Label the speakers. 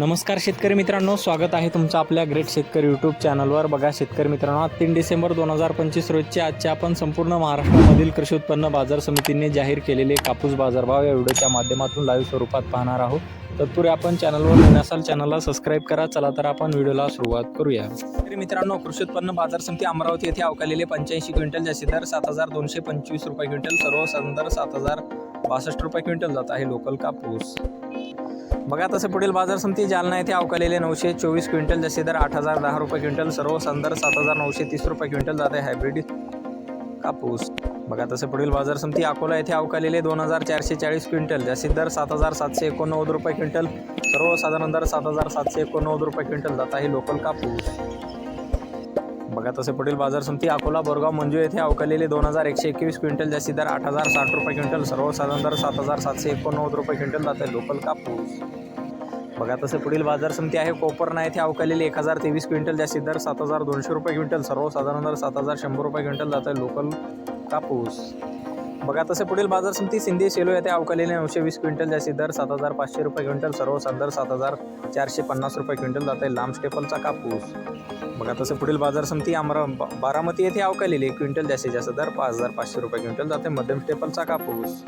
Speaker 1: नमस्कार शेतकरी मित्रांनो स्वागत आहे तुमचं आपल्या ग्रेट शेतकरी यूट्यूब चॅनलवर बघा शेतकरी मित्रांनो आज तीन डिसेंबर दोन हजार पंचवीस रोजचे आजचे आपण संपूर्ण महाराष्ट्रामधील कृषी उत्पन्न बाजार समितीने जाहीर केलेले कापूस बाजारभाव या व्हिडिओच्या माध्यमातून लाईव्ह स्वरूपात पाहणार आहोत. तत्पूर्वी आपण चॅनलवर नवीन असाल चॅनलला सबस्क्राईब करा. चला तर आपण व्हिडिओला सुरुवात करूया. तरी मित्रांनो कृषी उत्पन्न बाजार समिती अमरावती येथे अवकालेले पंच्याऐंशी क्विंटल जास्ती दर सात हजार दोनशे पंचवीस रुपये क्विंटल सर्व दर सात हजार बासष्ट रुपये क्विंटल जात आहे लोकल कापूस. बघा तसे पुढील बाजार समिती जालना येथे अवकालेले नऊशे चोवीस क्विंटल जसे दर आठ हजार दहा रुपये क्विंटल सर्व संदर सात हजार नऊशे तीस रुपये क्विंटल जाते हायब्रिड कापूस. बघा तसे पुढील बाजार समिती अकोला येथे अवकालेले दोन हजार चारशे चाळीस क्विंटल जसे दर सात हजार सातशे एकोणनव्वद रुपये क्विंटल सर्वसाधारण दर सात हजार सातशे एकोणनव्वद रुपये क्विंटल जात आहे लोकल कापूस. बघा तसे पुढील बाजार समिती अकोला बोरगाव मंजू येथे अवकालेले दोन हजार एकशे एकवीस क्विंटल जास्ती दर आठ हजार साठ रुपये क्विंटल सर्वसाधारण दर सात हजार सातशे एकोणनव्वद रुपये क्विंटल जाते आहे लोकल कापूस. बघा तसे पुढील बाजार समिती आहे कोपरना येथे अवकलेले एक हजार तेवीस क्विंटल जास्ती दर सात हजार दोनशे रुपये क्विंटल सर्वसाधारण दर सात हजार शंभर रुपये क्विंटल जाते आहे लोकल कापूस. बघा तसे पुढील बाजार समिती सिंधी सेलो येथे अवकालेले नऊशे वीस क्विंटल जास्ती दर सात हजार पाचशे रुपये क्विंटल सर्वसाधारण दर सात हजार चारशे पन्नास रुपये क्विंटल जात आहे लांब स्टेपलचा कापूस. बघा तसे पुढील बाजार समिती अमरा बारामती येथे अवकालेली एक क्विंटल जास्तीत जास्त दर पाच हजार पाचशे रुपये क्विंटल जाते मध्यम स्टेपलचा कापूस.